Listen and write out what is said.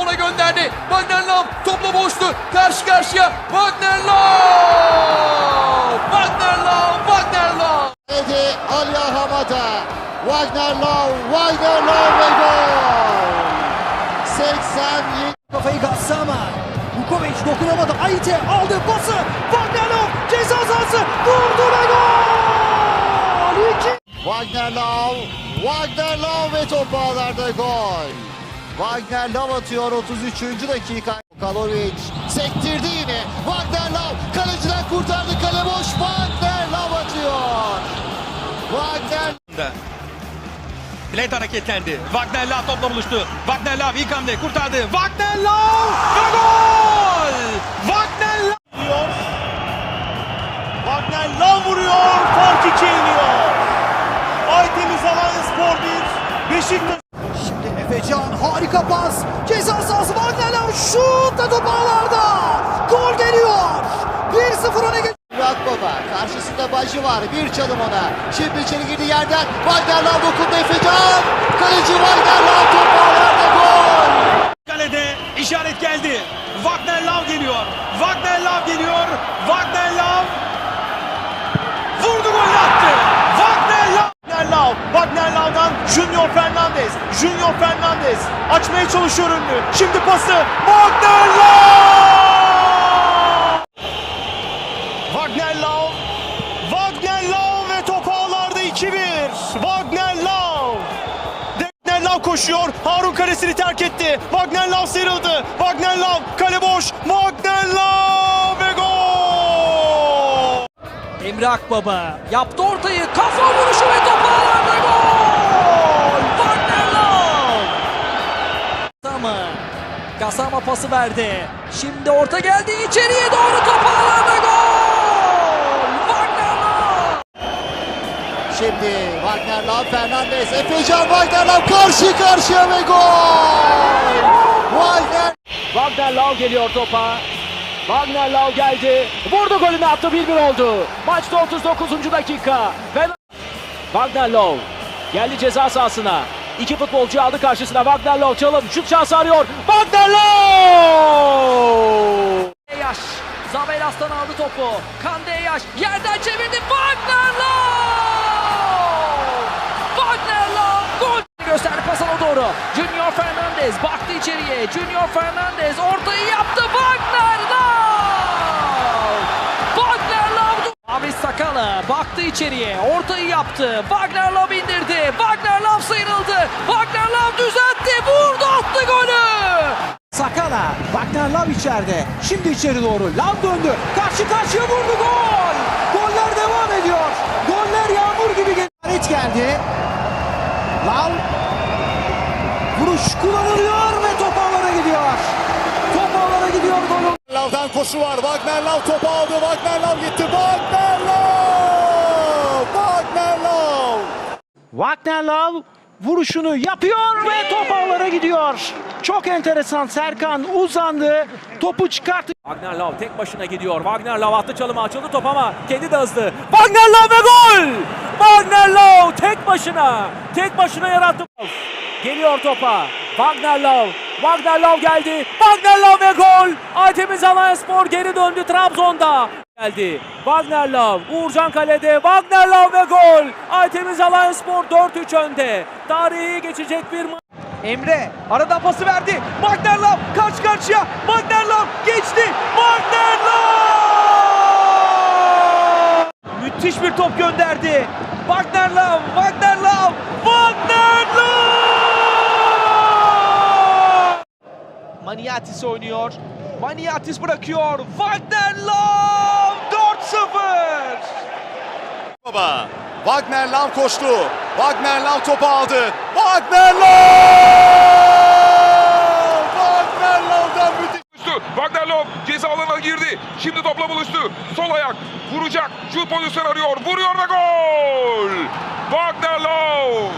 Ona gönderdi. Wagner Love topla boştu. Karşı karşıya. Wagner Love! Wagner Love! Wagner Love! Edi Alya Hamada. Wagner Love, Wagner Love ve gol. 87 Kafayı Gassama. Vukovic dokunamadı. Ayte aldı pası. Wagnerlov ceza sahası. Vurdu ve gol. İki. Wagner Love, Wagner Love ve top ağlarda gol. Wagner Love atıyor 33. dakika. Kalovic sektirdi yine. Wagner Love kaleciden kurtardı kale boş. Wagner Love atıyor. Wagner Blade hareketlendi. Wagner Love topla buluştu. Wagner Love ilk hamle kurtardı. Wagner Love ve gol! Wagner Love! vuruyor. Wagner Love vuruyor. Fark 2'ye iniyor. Aytemiz Alanya Spor 1. Beşiktaş şut da top ağlarda. Gol geliyor. 1-0 öne geçiyor. Murat Baba karşısında Bacı var. Bir çalım ona. Şimdi içeri girdi yerden. Wagner Love dokundu Efecan. Kaleci Love top ağlarda gol. Kalede işaret geldi. Wagner Love geliyor. Wagner Love geliyor. Wagner Junior Fernandez açmaya çalışıyor önünü. Şimdi pası. Wagner Love. Wagner Love. Wagner Love ve top ağlarda 2-1. Wagner Love. Wagner Love koşuyor. Harun kalesini terk etti. Wagner Love sıyrıldı. Wagner Love kale boş. Wagner Love ve gol. Emre Akbaba yaptı ortayı. Kafa vuruşu ve top ağlarda gol. Wagnerlov. Gasama. Gasama pası verdi. Şimdi orta geldi içeriye doğru top ağlarda gol. Wagnerlov. Şimdi Wagner Love Fernandez. Efecan Wagner Love karşı karşıya ve gol. Wagner Wagner Lau geliyor topa. Wagner Lau geldi. Vurdu golünü attı 1-1 oldu. Maçta 39. dakika. Ve Wagner Lau geldi ceza sahasına. İki futbolcu aldı karşısına. Wagner Lau çalım şut şansı arıyor. Wagner Lau! Yaş. Zabelas'tan aldı topu. Kande Yaş yerden çevirdi. Wagnerlov. Wagnerlov gol gösterdi pasana doğru. Junior Fernandez baktı içeriye. Junior Fernandez ortayı yaptı. Wagnerlov. Wagnerlov. Abi Sakala baktı içeriye. Ortayı yaptı. Wagnerlov indirdi. Wagner Lav içeride. Şimdi içeri doğru. Lav döndü. Karşı karşıya vurdu gol. Goller devam ediyor. Goller yağmur gibi geliyor. Geldi. Lav. Vuruş kullanılıyor ve top ağlara gidiyor. Top ağlara gidiyor golü. Love'dan koşu var. Wagner Love topu aldı. Wagner Love gitti. Wagner Love! Wagner Love! Wagner Lau vuruşunu yapıyor ve top ağlara gidiyor. Çok enteresan Serkan uzandı. Topu çıkarttı. Wagner Lau tek başına gidiyor. Wagner Lau attı çalıma açıldı top ama kendi de hızlı. Wagner Lau ve gol! Wagner Lau tek başına. Tek başına yarattı. Geliyor topa. Wagner Lau. Wagner Lau geldi. Wagner Lau ve gol. Aytemiz Alanyaspor geri döndü Trabzon'da. Geldi. Wagner Lau. Uğurcan kalede. Wagner Lau ve gol. Aytemiz Alanyaspor 4-3 önde. Tarihi geçecek bir maç. Emre arada pası verdi. Wagner Lav karşı karşıya. Wagner Lav geçti. Wagner Lav! Müthiş bir top gönderdi. Wagner Lav, Wagner Lav, Wagner Lav! Maniatis oynuyor. Maniatis bırakıyor. Wagner Lav 4-0. Baba. Wagner Love koştu. Wagner Love topu aldı. Wagner Love! Wagner Love'dan müthiş. Wagner Love ceza alanına girdi. Şimdi topla buluştu. Sol ayak vuracak. Şut pozisyon arıyor. Vuruyor ve gol. Wagner Love.